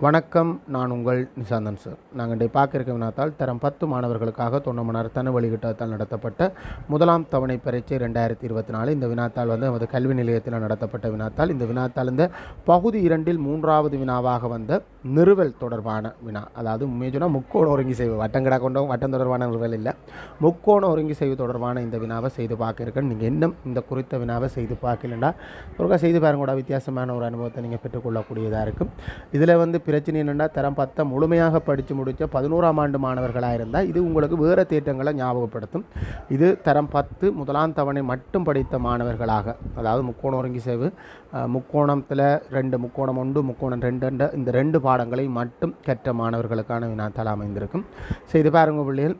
வணக்கம் நான் உங்கள் நிசாந்தன் சார். நாங்கள் இன்றைய பார்க்க வினாத்தால் தரம் பத்து மாணவர்களுக்காக தொண்டமனார் தன வழிகிட்டத்தால் நடத்தப்பட்ட முதலாம் தவணை பரீட்சை ரெண்டாயிரத்தி இருபத்தி நாலு. இந்த வினாத்தாள் வந்து நமது கல்வி நிலையத்தில் நடத்தப்பட்ட வினாத்தாள். இந்த வினாத்தாள் இந்த பகுதி இரண்டில் மூன்றாவது வினாவாக வந்த நிறுவல் தொடர்பான வினா. அதாவது உண்மையை சொன்னால் முக்கோண ஒருங்கி செய்வு வட்டங்கடா கொண்டவங்க வட்டம் தொடர்பான நிறுவல் இல்லை. முக்கோண ஒருங்கி செய்வு தொடர்பான இந்த வினாவை செய்து பார்க்க இருக்கேன் நீங்கள் இன்னும் இந்த குறித்த வினாவை செய்து பார்க்கலண்டா ஒருக்கா செய்து பாருங்க கூட வித்தியாசமான ஒரு அனுபவத்தை நீங்கள் பெற்றுக்கொள்ளக்கூடியதாக இருக்கும். இதில் வந்து பிரச்சனை என்னென்னா தரம் பத்தை முழுமையாக படித்து முடித்த பதினோராம் ஆண்டு மாணவர்களாக இருந்தால் இது உங்களுக்கு வேறு தேட்டங்களை ஞாபகப்படுத்தும். இது தரம் பத்து முதலாம் தவணை மட்டும் படித்த மாணவர்களாக அதாவது முக்கோணம் ஒருங்கி செய்வு முக்கோணத்தில் ரெண்டு முக்கோணம் ஒன்று முக்கோணம் ரெண்டு இந்த ரெண்டு பாடங்களை மட்டும் கற்ற மாணவர்களுக்கான வினாத்தால் அமைந்திருக்கும். செய்து பாருங்க பிள்ளைகள்.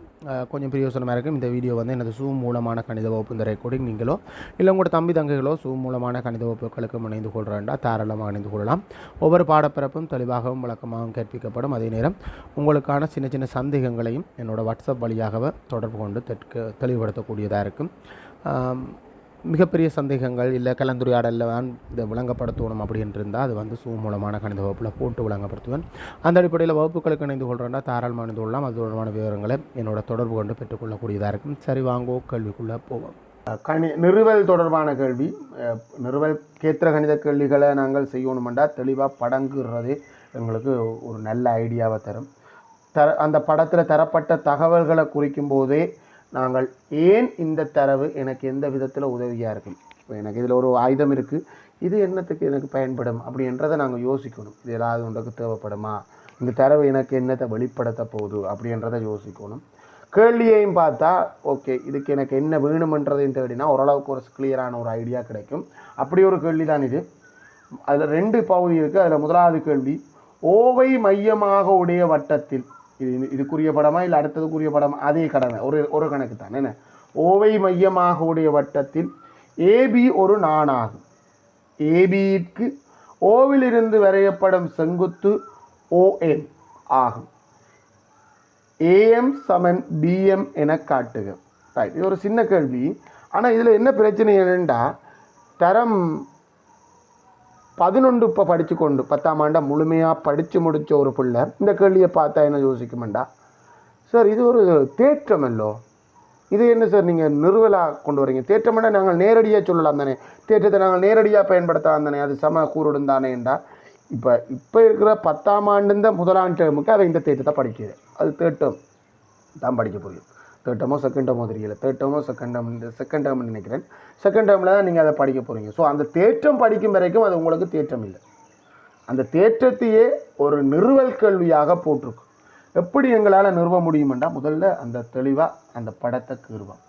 கொஞ்சம் பிரயோசனமாக இருக்கும். இந்த வீடியோ வந்து எனது சூ மூலமான கணித வகுப்பு இந்த ரெக்கார்டிங் நீங்களோ இல்லை உங்களோட தம்பி தங்கைகளோ சூ மூலமான கணித வகுப்புகளுக்கு இணைந்து கொள்கிறேன்டா தாராளமாக இணைந்து கொள்ளலாம். ஒவ்வொரு பாடப்பிறப்பும் தெளிவாகவும் விளக்கமாகவும் கற்பிக்கப்படும். அதே நேரம் உங்களுக்கான சின்ன சின்ன சந்தேகங்களையும் என்னோட வாட்ஸ்அப் வழியாகவே தொடர்பு கொண்டு தெற்கு தெளிவுபடுத்தக்கூடியதாக இருக்கும். மிகப்பெரிய சந்தேகங்கள் இல்லை கலந்துரையாடலில் தான் இதை விளங்கப்படுத்தணும் அப்படின்னு இருந்தால் அது வந்து சூ மூலமான கணித வகுப்பில் போட்டு விளங்கப்படுத்துவேன். அந்த அடிப்படையில் வகுப்புகளுக்கு இணைந்து கொள்கிறேன்னா தாராளமாக இணைந்து கொள்ளலாம். அது தொடர்பான விவரங்களை என்னோட தொடர்பு கொண்டு பெற்றுக்கொள்ளக்கூடியதாக இருக்கும். சரி வாங்கோ கல்விக்குள்ளே போவோம். கணி நிறுவல் தொடர்பான கேள்வி. நிறுவல் கேத்திர கணித கேள்விகளை நாங்கள் செய்யணுமெண்டா தெளிவாக படங்குறது எங்களுக்கு ஒரு நல்ல ஐடியாவை தரும். தர அந்த படத்தில் தரப்பட்ட தகவல்களை குறிக்கும் போதே நாங்கள் ஏன் இந்த தரவு எனக்கு எந்த விதத்தில் உதவியாக இருக்கும் இப்போ எனக்கு இதில் ஒரு ஆயுதம் இருக்குது இது என்னத்துக்கு எனக்கு பயன்படும்? அப்படின்றத நாங்கள் யோசிக்கணும். இது ஏதாவது ஒன்றுக்கு தேவைப்படுமா? இந்த தரவு எனக்கு என்னத்தை வெளிப்படுத்த போகுது? அப்படின்றத யோசிக்கணும். கேள்வியையும் பார்த்தா ஓகே இதுக்கு எனக்கு என்ன வேணுமன்றதையும் தேடினா ஓரளவுக்கு ஒரு கிளியரான ஒரு ஐடியா கிடைக்கும். அப்படி ஒரு கேள்வி தான் இது. அதில் ரெண்டு பகுதி இருக்குது அதில் முதலாவது கேள்வி ஓவை மையமாக உடைய வட்டத்தில் இது இதுக்குரிய படமா இல்லை அடுத்ததுக்குரிய படமா? அதே கடமை. ஒரு ஒரு கணக்கு தான் என்ன? ஓவை மையமாக உடைய வட்டத்தில் ஏபி ஒரு நாணாகும். ஏபிக்கு ஓவிலிருந்து வரையப்படும் செங்குத்து ஓஎம் ஆகும். ஏஎம் சமன் பிஎம் என காட்டுக. ரைட் இது ஒரு சின்ன கேள்வி. ஆனால் இதில் என்ன பிரச்சனை என்னென்னா தரம் பதினொன்று இப்போ படித்து கொண்டு பத்தாம் ஆண்டை முழுமையாக படித்து முடித்த ஒரு பிள்ளை. இந்த கேள்வியை பார்த்தா என்ன யோசிக்குமெண்டா? சார் இது ஒரு தேற்றம் அல்லோ? இது என்ன சார் நீங்கள் நிறுவலாக கொண்டு வரீங்க? தேற்றம்னா நாங்கள் நேரடியாக சொல்லலாம் தானே. தேற்றத்தை நாங்கள் நேரடியாக பயன்படுத்தலாம் தானே. அது சம கூறுடன் தானேண்டா இப்போ இப்போ இருக்கிற பத்தாம் ஆண்டு முதலாம் டேர்முக்கு அதை இந்த தேற்றத்தை படிக்குது அது தேட்டம் தான் படிக்க புரியும் தேர்ட் டேர்மோ செகண்ட் டேர்மோ தெரியல. தேர்ட் டேர்மோ செகண்ட் டேர்ம் செகண்ட் டேர்ம்னு நினைக்கிறேன். செகண்ட் டேர்மில் தான் நீங்கள் அதை படிக்க போகிறீங்க ஸோ அந்த தேற்றம் படிக்கும் வரைக்கும் அது உங்களுக்கு தேற்றம் இல்லை. அந்த தேற்றத்தையே ஒரு நிறுவல் கல்வியாக போட்டிருக்கு எப்படி எங்களால் நிறுவ முடியுமெண்டா முதல்ல அந்த தெளிவாக அந்த படத்தை கீறுவோம்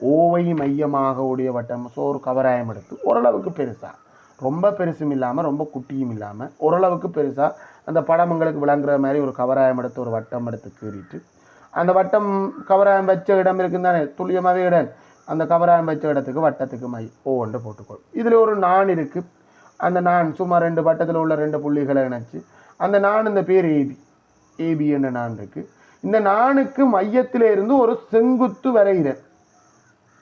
ஓவை மையமாக உடைய வட்டம் ஸோ ஒரு கவராயம் எடுத்து ஓரளவுக்கு பெருசாக ரொம்ப பெருசும் இல்லாமல் ரொம்ப குட்டியும் இல்லாமல் ஓரளவுக்கு பெருசாக அந்த படம் எங்களுக்கு விளங்குற மாதிரி ஒரு கவராயம் எடுத்து ஒரு வட்டம் எடுத்து கீறிட்டு அந்த வட்டம் கவராயம் வச்ச இடம் இருக்குதுன்னு தானே? துல்லியமாகவே இடம். அந்த கவராயம் வச்ச இடத்துக்கு வட்டத்துக்கு மை ஓவண்டு போட்டுக்கொள். இதில் ஒரு நான் இருக்குது அந்த நான் சும்மா ரெண்டு வட்டத்தில் உள்ள ரெண்டு புள்ளிகளை இணைச்சி அந்த நான் இந்த பேர் ஏபி ஏபி என்ற நான் இருக்குது இந்த நானுக்கு மையத்தில் இருந்து ஒரு செங்குத்து வரைகிறேன்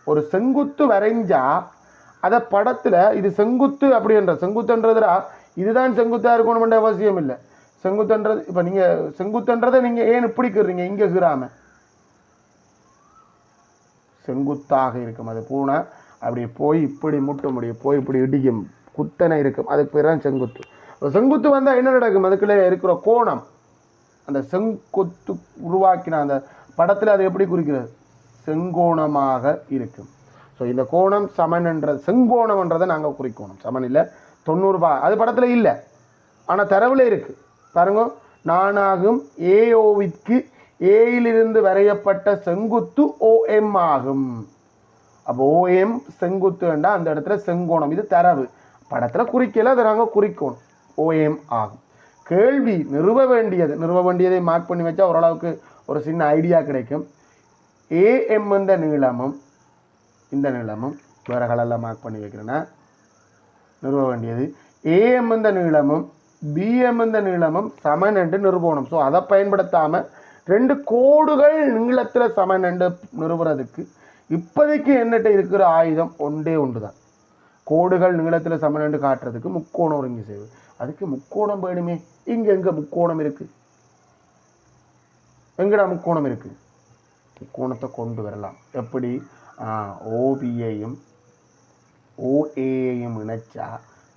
ஒரு செங்குத்து வரைஞ்சா அதை படத்தில் இது செங்குத்து அப்படின்ற செங்குத்துன்றதுடா இதுதான் செங்குத்தாக இருக்கணும்ன்ற அவசியம் இல்லை செங்குத்துன்றது இப்போ நீங்கள் செங்குத்துன்றதை நீங்கள் ஏன் இப்படி கீறீங்க இங்கே கீறாம. செங்குத்தாக இருக்கும். அது பூனை அப்படி போய் இப்படி முட்ட முடியும். போய் இப்படி இடிக்கும். குத்தனை இருக்கும். அதுக்கு பேர் தான் செங்குத்து. செங்குத்து வந்தால் என்ன நடக்கும்? அதுக்குள்ளே இருக்கிற கோணம் அந்த செங்குத்து உருவாக்கின அந்த படத்தில் அது எப்படி குறிக்கிறது? செங்கோணமாக இருக்கும். ஸோ இந்த கோணம் சமன்ன்ற செங்கோணம்ன்றதை நாங்கள் குறிக்கோணும். சமன் இல்லை தொண்ணூறுபா அது படத்தில் இல்லை. ஆனால் தரவில் இருக்குது பாருங்க நானாகும் ஏஓவிற்கு ஏயிலிருந்து வரையப்பட்ட செங்குத்து ஓஎம் ஆகும். அப்போ ஓஎம் செங்குத்து வேண்டா அந்த இடத்துல செங்கோணம் இது தரவு. படத்தில் குறிக்கல அதை நாங்கள் குறிக்கோணும். ஓஎம் ஆகும். கேள்வி நிறுவ வேண்டியது. நிறுவ வேண்டியதை மார்க் பண்ணி வச்சா ஓரளவுக்கு ஒரு சின்ன ஐடியா கிடைக்கும். ஏஎம் இந்த நீளமும் இந்த நீளமும் வேறு கலரில் மார்க் பண்ணி வைக்கிறேன்னா நிறுவ வேண்டியது. ஏஎம் இந்த நீளமும் பிஎம் இந்த நீளமும் சமன் என்று நிறுவனம் ஸோ அதை பயன்படுத்தாமல் ரெண்டு கோடுகள் நீளத்தில் சமன் என்று நிறுவுறதுக்கு இப்போதைக்கு என்னட்ட இருக்கிற ஆயுதம் ஒன்றே ஒன்று தான் கோடுகள் நீளத்தில் சமன் என்று காட்டுறதுக்கு முக்கோணம் ஒருங்கி செய்வது. அதுக்கு முக்கோணம் வேணுமே? இங்கே எங்கே முக்கோணம் இருக்குது எங்கடா முக்கோணம் இருக்குது முக்கோணத்தை கொண்டு வரலாம். எப்படி? ஓபியையும் ஓஏயையும் இணைச்சா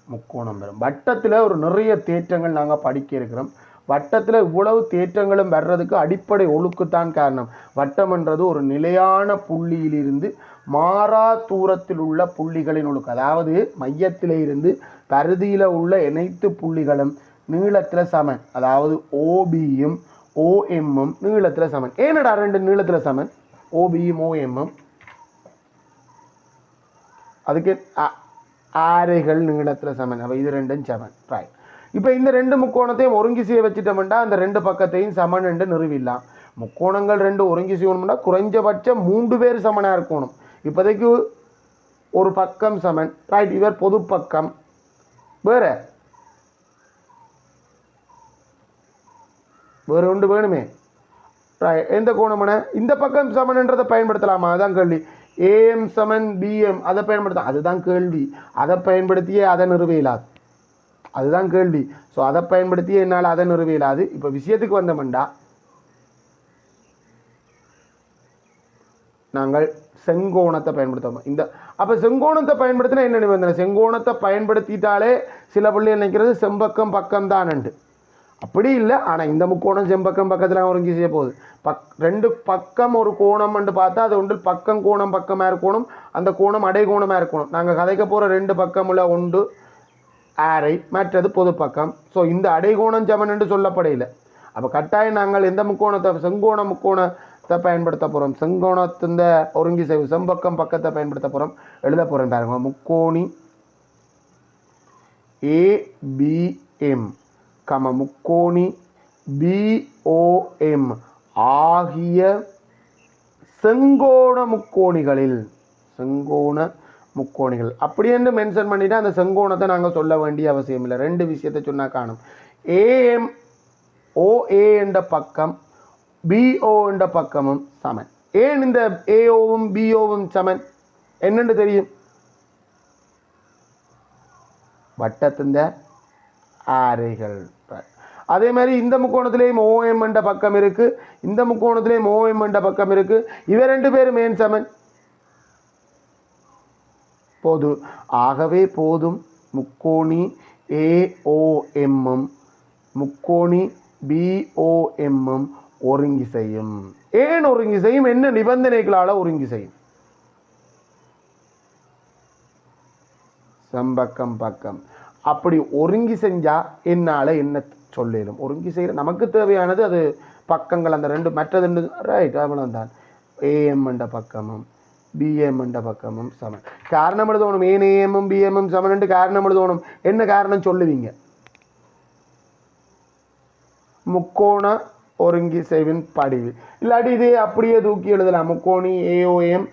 முக்கோணம் வரும் வட்டத்தில் ஒரு நிறைய தேற்றங்கள் நாங்கள் படிக்க இருக்கிறோம். வட்டத்தில் இவ்வளவு தேற்றங்களும் வர்றதுக்கு அடிப்படை ஒழுக்குத்தான் காரணம். வட்டம்ன்றது ஒரு நிலையான புள்ளியிலிருந்து மாறா தூரத்தில் உள்ள புள்ளிகளின் ஒழுக்கு. அதாவது மையத்தில் இருந்து பருதியில் உள்ள இணைத்து புள்ளிகளும் நீளத்தில் சமன். அதாவது ஓபியும் ஓஎம்மும் நீளத்தில் சமன். ஏனடா ரெண்டு நீளத்தில் சமன்? ஓபியும் ஓஎம்மும் அதுக்கு அ- ஆரைகள் நீளத்தில் சமன். அப்போ இது ரெண்டும் சமன். ரைட் இப்போ இந்த ரெண்டு முக்கோணத்தையும் ஒருங்கி செய்ய வச்சுட்டோம்னா அந்த ரெண்டு பக்கத்தையும் சமன் என்று நிறுவிடலாம். முக்கோணங்கள் ரெண்டு ஒருங்கி செய்யணும்னா குறைஞ்சபட்சம் மூன்று பேர் சமனாக இருக்கணும். இப்போதைக்கு ஒரு பக்கம் சமன். ரைட் இவர் பொது பக்கம். வேறு? வேறு ஒன்று வேணுமே? Right. எந்த கோணமான இந்த பக்கம் சமன்ன்றதை பயன்படுத்தலாமா? அதான் கேள்வி. ஏஎம் சமன் பிஎம் அதை பயன்படுத்த அதுதான் கேள்வி. அதை பயன்படுத்தியே அதை நிறுவையிலாது அதுதான் கேள்வி. ஸோ அதை பயன்படுத்தியே என்னால் அதை நிறுவையிலாது இப்போ விஷயத்துக்கு வந்தமெண்டா நாங்கள் செங்கோணத்தை பயன்படுத்தோம்? இந்த அப்போ செங்கோணத்தை பயன்படுத்தினா என்ன நிபந்தனை? செங்கோணத்தை பயன்படுத்திட்டாலே சில பிள்ளை நினைக்கிறது செம்பக்கம் பக்கம் தானண்டு அப்படி இல்லை. ஆனால் இந்த முக்கோணம் செம்பக்கம் பக்கத்தில் ஒருங்கி செய்ய போகுது. பக் ரெண்டு பக்கம் ஒரு கோணம்னு பார்த்தா அது ஒன்று பக்கம் கோணம் பக்கமாக இருக்கணும் அந்த கோணம் அடை கோணமாக இருக்கணும். நாங்கள் கதைக்க போகிற ரெண்டு பக்கமுள்ள ஒன்று ஆரை மற்றது பொது பக்கம். ஸோ இந்த அடைகோணம் சமன் என்று சொல்லப்படையில. அப்போ கட்டாயம் நாங்கள் எந்த முக்கோணத்தை செங்கோண முக்கோணத்தை பயன்படுத்த போகிறோம் செங்கோணத்தின் ஒருங்கி செய்வு செம்பக்கம் பக்கத்தை பயன்படுத்த போகிறோம் எழுத போகிறோம் பாருங்க. முக்கோணி ஏபிஎம் கம முக்கோணி பிஓஎம் ஆகிய செங்கோண முக்கோணிகளில் செங்கோண முக்கோணிகள். அப்படி என்று மென்ஷன் பண்ணிவிட்டு அந்த செங்கோணத்தை நாங்கள் சொல்ல வேண்டிய அவசியம் இல்லை. ரெண்டு விஷயத்தை சொன்னால் காணும். ஏஎம் ஓஏ என்ற பக்கம் பிஓ என்ற பக்கமும் சமன். ஏன் இந்த ஏஓவும் பிஓவும் சமன்? என்னென்று தெரியும்? வட்டத்தின் ஆரைகள். அதே மாதிரி இந்த முக்கோணத்திலேயும் ஓஎம் என்ற பக்கம் இருக்கு. இந்த முக்கோணத்திலேயும் ஓஎம் என்ற பக்கம் இருக்கு. இவ ரெண்டு பேரும் மேன் சமன்? போது. ஆகவே போதும். முக்கோணி ஏஓஎம்மும் முக்கோணி பிஓஎம்மும் ஒருங்கி செய்யும் ஏன் ஒருங்கி செய்யும் என்ன நிபந்தனைகளால் ஒருங்கி செய்யும் சம்பக்கம் பக்கம். அப்படி ஒருங்கி செஞ்சா என்னால் என்ன சொல்லிடும்? ஒருங்கி செய்கிற நமக்கு தேவையானது அது பக்கங்கள் அந்த ரெண்டு மற்றது ரைட் அவ்வளவுதான். ஏஎம் என்ற பக்கமும் பிஎம் என்ற பக்கமும் சமன் காரணம் எழுதணும் ஏன் ஏஎம்மும் பிஎம்மும் சமன் காரணம் எழுதணும். என்ன காரணம் சொல்லுவீங்க? முக்கோண ஒருங்கி செய்வின் படிவு இல்லாட்டி இதே அப்படியே தூக்கி எழுதலாம். முக்கோணி ஏஓஎம்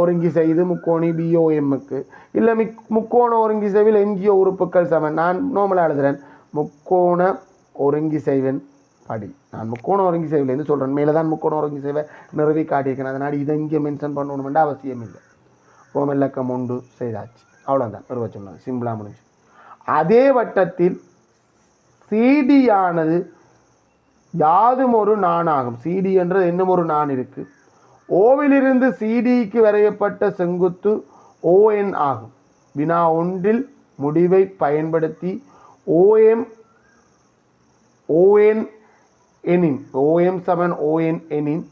ஒருங்கிசை இது முக்கோணி பிஓஎம்முக்கு இல்லை மிக் முக்கோண ஒருங்கிசைவில் எஞ்சிய உறுப்புகள் சமன். நான் நோமலாக எழுதுகிறேன் முக்கோண ஒருங்கிசைவின் படி. நான் முக்கோண ஒருங்கி இருந்து சொல்கிறேன் மேலே தான் முக்கோண ஒருங்கிசைவை நிறுவி காட்டியிருக்கேன். அதனால் இதை இங்கே மென்ஷன் பண்ணணுமென்ற அவசியம் இல்லை. ஓமெல்லக்கம் உண்டு. செய்தாச்சு. அவ்வளோதான் நிறுவ சொன்னாங்க சிம்பிளாக முடிஞ்சு. அதே வட்டத்தில் சிடியானது யாதும் ஒரு நாணாகும் சிடி என்றது இன்னும் ஒரு நான் இருக்குது ஓவிலிருந்து சிடிக்கு வரையப்பட்ட செங்குத்து ஓஎன் ஆகும். வினா ஒன்றில் முடிவை பயன்படுத்தி ஓஎம் ஓஎன் எனின் ஓஎம் சமன் ஓஎன் எனின்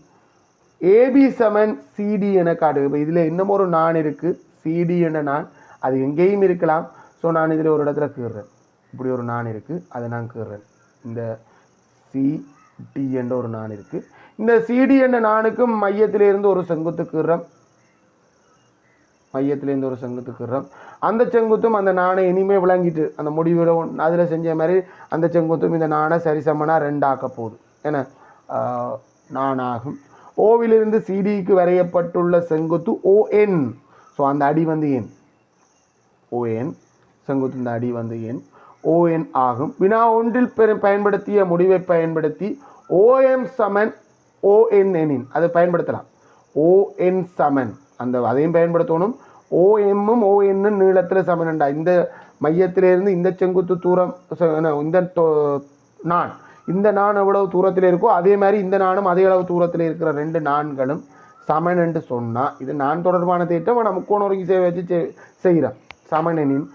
ஏபி சமன் சிடி என காட்டுது இப்போ இதில் இன்னும் ஒரு நான் இருக்குது சிடி என்ன நான் அது எங்கேயும் இருக்கலாம். ஸோ நான் இதில் ஒரு இடத்துல கீறுறேன் இப்படி ஒரு நான் இருக்குது அதை நான் கீறுறேன் இந்த சிடி என்ற ஒரு நான் இருக்குது இந்த சிடி என்ற நானுக்கும் மையத்திலிருந்து ஒரு செங்குத்து கீறுறோம் மையத்திலேருந்து ஒரு செங்குத்து கீறுறோம் அந்த செங்குத்தும் அந்த நாணை இனிமே விளங்கிட்டு அந்த முடிவில் அதில் செஞ்ச மாதிரி அந்த செங்குத்தும் இந்த நாணை சரிசமனாக ரெண்டாக்க போகுது. ஏன்னா நானாகும் ஓவிலிருந்து சிடிக்கு வரையப்பட்டுள்ள செங்குத்து ஓஎன் ஸோ அந்த அடி வந்து என் ஓஎன் செங்குத்து இந்த அடி வந்து என் ஓஎன் ஆகும். வினா ஒன்றில் பெரும் பயன்படுத்திய முடிவை பயன்படுத்தி ஓஎம் சமன் ஓஎன்எனின் அதை பயன்படுத்தலாம். ஓஎன் சமன். அந்த அதையும் பயன்படுத்தணும். ஓஎம்மும் ஓஎன்னும் நீளத்தில் சமனண்டா இந்த மையத்திலிருந்து இந்த செங்குத்து தூரம் ச- இந்த தொ- இந்த நான் எவ்வளவு தூரத்தில் இருக்கோ அதே மாதிரி இந்த நாணும் அதே அளவு தூரத்தில் இருக்கிற ரெண்டு நாண்களும் சமன் என்று சொன்னால் இது நான் தொடர்பான திட்டம் நம்ம முக்கோண ஒருங்கி வச்சு செய்கிறோம் சமனெனின்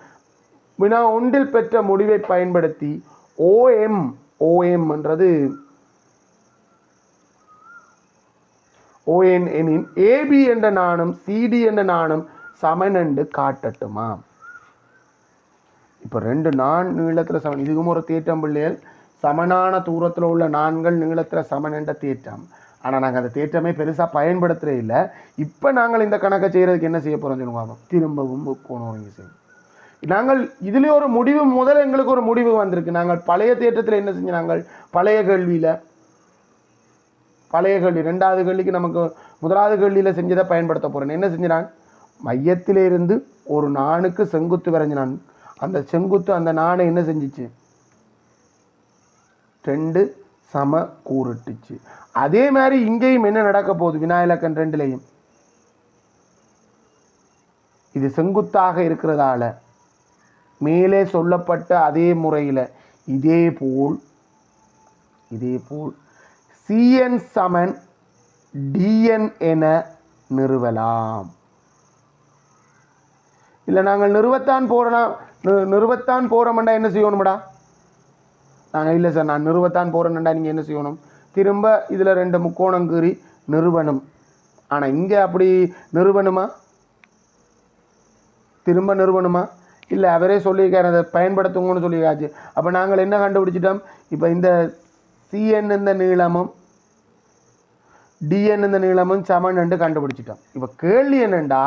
வினா ஒன்றில் பெற்ற முடிவை பயன்படுத்தி ஓஎம் ஓஎம் என்றது ஓஎன் எனின் ஏபி என்ற நாணம் சிடி என்ற நாணம் சமன் என்று காட்டட்டுமா? இப்போ ரெண்டு நான் நீளத்தில் சமன். இதுக்கும் ஒரு தேற்றம் பிள்ளைகள். சமனான தூரத்தில் உள்ள நான்கள் நீளத்தில் சமன் என்ற தேற்றம். ஆனால் நாங்கள் அந்த தேற்றமே பெருசாக பயன்படுத்துகிறே இல்லை. இப்போ நாங்கள் இந்த கணக்கை செய்கிறதுக்கு என்ன செய்ய போகிறோம் சொல்லுவாங்க திரும்பவும் முக்கோணம் ஒருங்கி செய்யும் நாங்கள் இதிலே ஒரு முடிவு முதல்ல எங்களுக்கு ஒரு முடிவு வந்திருக்கு. நாங்கள் பழைய தேற்றத்தில் என்ன செஞ்சோம் நாங்கள் பழைய கேள்வியில் பழைய கேள்வி. ரெண்டாவது கேள்விக்கு நமக்கு முதலாவது கேள்வியில் செஞ்சதை பயன்படுத்த போகிறேன் என்ன செஞ்சினான்? மையத்திலிருந்து ஒரு நாணுக்கு செங்குத்து வரைஞ்சினான். அந்த செங்குத்து அந்த நாணை என்ன செஞ்சிச்சு? ரெண்டு சம கூறுட்டுச்சு. அதே மாதிரி இங்கேயும் என்ன நடக்க போகுது? விநாயகன் ரெண்டுலேயும். இது செங்குத்தாக இருக்கிறதால மேலே சொல்லப்பட்ட அதே முறையில் இதே போல் இதே போல் சிஎன் சமன் டிஎன் என நிறுவலாம். இல்லை நாங்கள் நிறுவத்தான் போகிறோம் நிறுவத்தான் போகிறோம்டா என்ன செய்யணும்டா? நாங்கள் இல்லை சார் நான் நிறுவத்தான் போகிறேன்டா நீங்கள் என்ன செய்யணும்? திரும்ப இதில் ரெண்டு முக்கோணம் கீறி நிறுவனம் ஆனால் இங்கே அப்படி நிறுவனமா திரும்ப நிறுவனமா இல்லை அவரே சொல்லியிருக்காரு அதை பயன்படுத்துங்கன்னு சொல்லியிருக்காச்சு அப்போ நாங்கள் என்ன கண்டுபிடிச்சிட்டோம்? இப்போ இந்த சிஎன் இந்த நீளமும்? டிஎன் இந்த நீளமும் சமன் கண்டுபிடிச்சிட்டோம். இப்போ கேள்வி என்னென்னா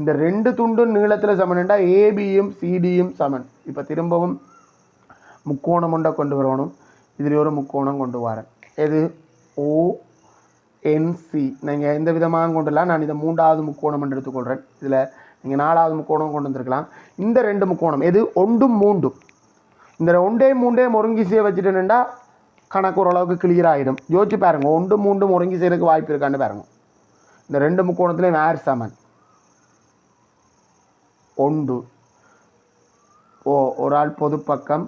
இந்த ரெண்டு துண்டும் நீளத்தில் சமன்ண்டா ஏபியும் சிடியும் சமன். இப்போ திரும்பவும் முக்கோணம் கொண்ட கொண்டு வரணும். இதில் ஒரு முக்கோணம் கொண்டு வரேன். எது? ஓ என்சி நீங்கள் எந்த விதமாக கொண்டுலாம் நான் இதை மூன்றாவது முக்கோணம் என்று எடுத்துக்கொள்கிறேன் இதில் நீங்கள் நாலாவது முக்கோணம் கொண்டு வந்திருக்கலாம். இந்த ரெண்டு முக்கோணம் எது? ஒன்றும் மூண்டும் இந்த ஒன்றே மூண்டே முருங்கிசியை செய்ய வச்சுட்டேன்டா கணக்கு ஓரளவுக்கு கிளியர் ஆகிடும் யோசிச்சு பாருங்க ஒன்று மூன்று முறங்கி செய்கிறதுக்கு வாய்ப்பு இருக்கான்னு பாருங்க. இந்த ரெண்டு முக்கோணத்துலேயும் வேர் சமன். ஒன்று. ஓ ஒரு ஆள் பொது பக்கம்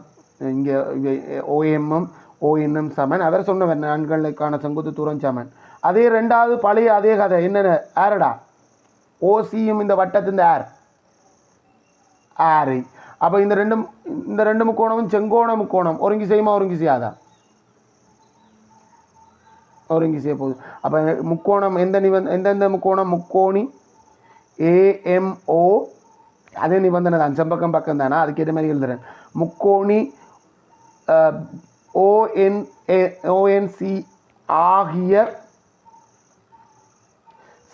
இங்கே ஓஎம்எம் ஓஎன்எம் சமன். அவர் சொன்னவன் நான்களுக்கான செங்குத்து தூரம் சமன். அதே ரெண்டாவது பழைய அதே கதை. என்னென்ன ஆரடா ஓசியும் இந்த வட்டத்தின் ஆர் ஆரை அப்போ இந்த ரெண்டு இந்த ரெண்டு முக்கோணமும் செங்கோண முக்கோணம். ஒருங்கி செய்யுமா ஒருங்கி செய்யாதான் ஒருங்கி செய்ய போகுது அப்போ முக்கோணம் எந்த நிபந்த எந்தெந்த முக்கோணம் முக்கோணி ஏஎம்ஓ அதே நிபந்தனை தான் செம்பக்கம் பக்கம் தானே அதுக்கேற்ற மாதிரி எழுதுறேன் முக்கோணி ஓஎன் ஓஎன்சி ஆகிய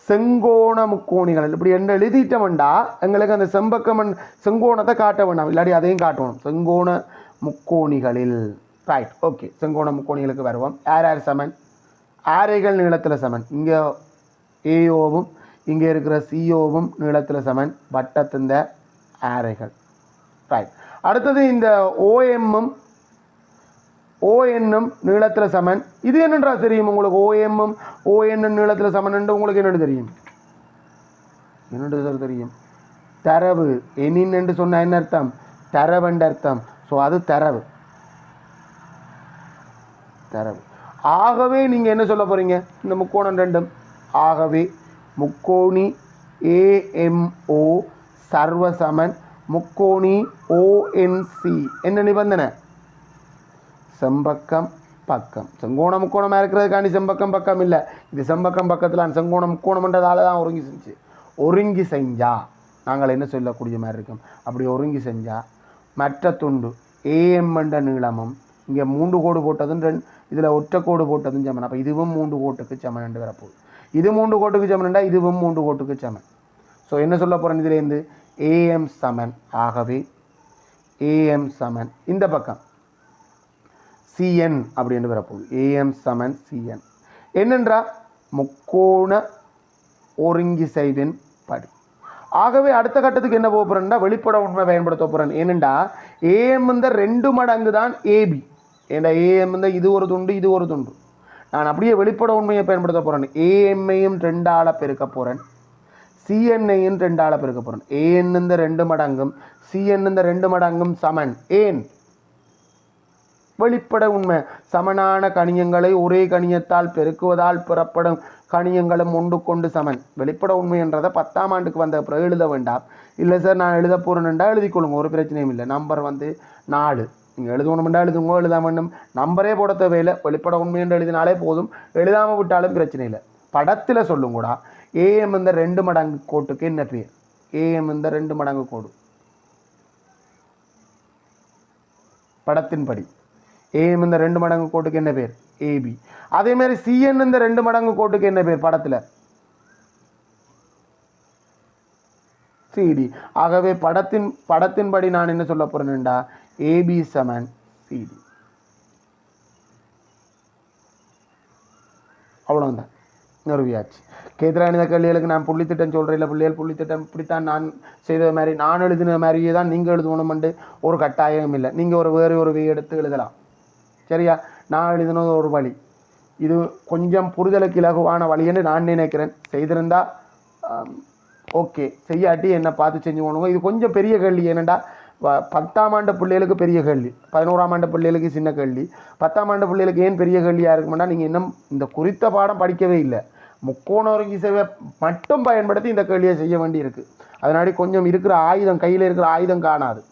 செங்கோண முக்கோணிகள் இப்படி என்ன எழுதிட்டோம்டா எங்களுக்கு அந்த செம்பக்கம் செங்கோணத்தை காட்ட வேண்டாம் இல்லாடி அதையும் காட்டணும் செங்கோண முக்கோணிகளில் ரைட் ஓகே செங்கோண முக்கோணிகளுக்கு வருவோம் யார் யார் சமன் ஆரைகள் நீளத்தில் சமன். இங்கே ஏஓவும் இங்கே இருக்கிற சிஓவும் நீளத்தில் சமன். வட்டத்திந்த ஆரைகள். ரைட் அடுத்தது இந்த ஓஎம்மும் ஓஎன்னும் நீளத்தில் சமன். இது என்னன்றா தெரியும் உங்களுக்கு? ஓஎம்மும் ஓஎன்னும் நீளத்தில் சமன் உங்களுக்கு என்னென்னு தெரியும்? என்னென்று சார் தெரியும்? தரவு. எனின் என்று சொன்னால் என்ன அர்த்தம்? தரவென்ற அர்த்தம். ஸோ அது தரவு. தரவு. ஆகவே நீங்கள் என்ன சொல்ல போகிறீங்க இந்த முக்கோணம் ரெண்டும். ஆகவே முக்கோணி ஏஎம்ஓ சர்வசமன் முக்கோணி ஓஎன்சி என்ன நிபந்தனை? செம்பக்கம் பக்கம். செங்கோண முக்கோணமாக இருக்கிறதுக்காண்டி செம்பக்கம் பக்கம் இல்லை. இது செம்பக்கம் பக்கத்தில் செங்கோணம் முக்கோணம்ன்றதால தான் ஒருங்கி செஞ்சு. ஒருங்கி செஞ்சா நாங்கள் என்ன சொல்லக்கூடிய மாதிரி இருக்கும்? அப்படி ஒருங்கி செஞ்சால் மற்ற துண்டு ஏஎம்ன்ற நீளமும் இங்கே மூன்று கோடு போட்டதும் ரெண்டு இதில் ஒற்றை கோடு போட்டதும் சமன். அப்போ இதுவும் மூன்று கோட்டுக்கு சமன் என்று வரப்போகுது இது மூன்று கோட்டுக்கு சமன்டா இதுவும் மூன்று கோட்டுக்கு சமன். ஸோ என்ன சொல்ல போகிறேன் இதுலேருந்து ஏஎம் சமன். ஆகவே ஏஎம் சமன். இந்த பக்கம். சிஎன் அப்படின்னு வரப்போகுது ஏஎம் சமன் சிஎன் என்னென்றா? முக்கோண ஒருங்கிசைவின் படி. ஆகவே அடுத்த கட்டத்துக்கு என்ன போக போகிறேன்னா வெளிப்பட உண்மை பயன்படுத்த போகிறேன் ஏனெண்டா ஏஎம் இந்த ரெண்டு மடங்கு தான் ஏபி ஏண்டா ஏஎம் இந்த இது ஒரு துண்டு இது ஒரு துண்டு. நான் அப்படியே வெளிப்பட உண்மையை பயன்படுத்த போகிறேன் ஏஎம்ஐயும் ரெண்டால் பெருக்க போகிறேன் சிஎன்ஐயின் ரெண்டால் பெருக்க போகிறேன் ஏஎன் இந்த ரெண்டு மடங்கும் சிஎன் இந்த ரெண்டு மடங்கும் சமன். ஏன்? வெளிப்பட உண்மை. சமனான கணியங்களை ஒரே கணியத்தால் பெருக்குவதால் பெறப்படும் கணியங்களும் ஒன்று கொண்டு சமன். வெளிப்பட உண்மை என்றதை பத்தாம் ஆண்டுக்கு வந்த அப்புறம் எழுத வேண்டாம். இல்லை சார் நான் எழுத போகிறேன்டா எழுதிக்கொள்ளுங்க ஒரு பிரச்சனையும் இல்லை. நம்பர் வந்து நாலு. நீங்கள் எழுதணும்னா எழுதுங்க எழுத வேண்டும் நம்பரே போட தேவையில்லை. வெளிப்பட உண்மை என்று எழுதினாலே போதும். எழுதாமல் விட்டாலும் பிரச்சனை இல்லை. படத்தில் சொல்லுங்கூடா. ஏஎம் இந்த ரெண்டு மடங்கு கோட்டுக்கு என்ன பேர்? ஏஎம் இந்த ரெண்டு மடங்கு கோடு. படத்தின்படி. ஏஎம் இந்த ரெண்டு மடங்கு கோட்டுக்கு என்ன பேர்? ஏபி அதே மாதிரி சிஎன் இந்த ரெண்டு மடங்கு கோட்டுக்கு என்ன பேர் படத்தில்? சிடி ஆகவே படத்தின் படத்தின்படி நான் என்ன சொல்ல போகிறேன்டா ஏபி சமன் சிடி அவ்வளோதான் நிறுவியாச்சு கேதிராணித கல்விகளுக்கு நான் புள்ளித்திட்டம் சொல்கிறேன் பிள்ளைகள் புள்ளித்திட்டம் இப்படித்தான் நான் செய்த மாதிரி நான் எழுதின மாதிரியே தான் நீங்கள் எழுதணுமெண்டு ஒரு கட்டாயம் இல்லை. நீங்கள் ஒரு வேறு ஒரு வே எடுத்து எழுதலாம். சரியா? நான் எழுதினது ஒரு வழி. இது கொஞ்சம் புரிதலுக்கு இலகுவான வழின்னு நான் நினைக்கிறேன். செய்திருந்தா ஓகே. செய்யாட்டி என்னை பார்த்து செஞ்சு போகணுங்க இது கொஞ்சம் பெரிய கேள்வி. என்னடா பத்தாம் ஆண்டு பிள்ளைகளுக்கு பெரிய கேள்வி. பதினோராம் ஆண்டு பிள்ளைகளுக்கு சின்ன கேள்வி. பத்தாம் ஆண்டு பிள்ளைகளுக்கு ஏன் பெரிய கேள்வியாக இருக்குமெண்டா நீங்கள் இன்னும் இந்த குறித்த பாடம் படிக்கவே இல்லை. முக்கோண ஒரு இசைவை மட்டும் பயன்படுத்தி இந்த கேள்வியை செய்ய வேண்டியிருக்கு. அதனாடி கொஞ்சம் இருக்கிற ஆயுதம் கையில் இருக்கிற ஆயுதம் காணாது.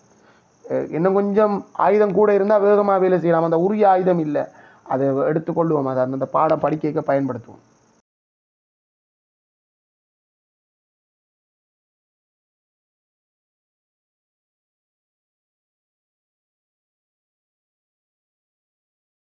இன்னும் கொஞ்சம் ஆயுதம் கூட இருந்தால் வேகமாக வேலை செய்யலாம். அந்த உரிய ஆயுதம் இல்லை. அதை எடுத்துக்கொள்ளுவோம் அதை அந்த பாடம் படிக்க பயன்படுத்துவோம்.